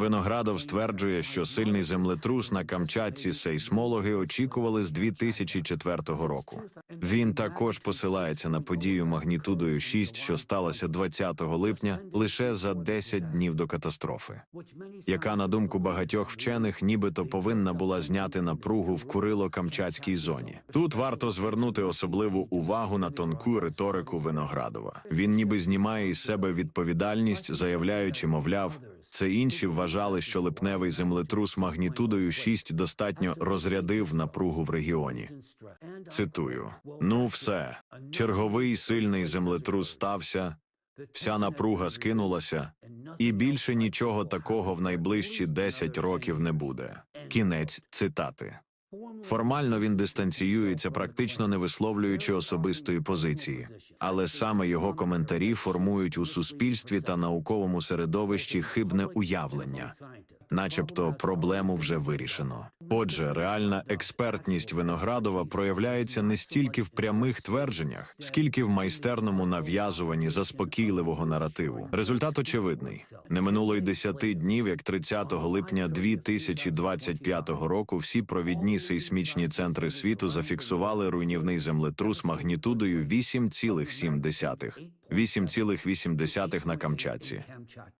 Виноградов стверджує, що сильний землетрус на Камчатці сейсмологи очікували з 2004 року. Він також посилається на подію магнітудою 6, що сталося 20 липня, лише за 10 днів до катастрофи, яка, на думку багатьох вчених, нібито повинна була зняти напругу в Курило-Камчатській зоні. Тут варто звернути особливу увагу на тонку риторику Виноградова. Він ніби знімає із себе відповідальність, заявляючи, мовляв, це інші вважали, що липневий землетрус магнітудою 6 достатньо розрядив напругу в регіоні. Цитую: ну, все, черговий сильний землетрус стався, вся напруга скинулася, і більше нічого такого в найближчі 10 років не буде. Кінець цитати. Формально він дистанціюється, практично не висловлюючи особистої позиції, але саме його коментарі формують у суспільстві та науковому середовищі хибне уявлення, начебто проблему вже вирішено. Отже, реальна експертність Виноградова проявляється не стільки в прямих твердженнях, скільки в майстерному нав'язуванні заспокійливого наративу. Результат очевидний: не минуло й десяти днів, як 30 липня 2025 року всі провідні сейсмічні центри світу зафіксували руйнівний землетрус магнітудою 8,7 8,8 на Камчатці.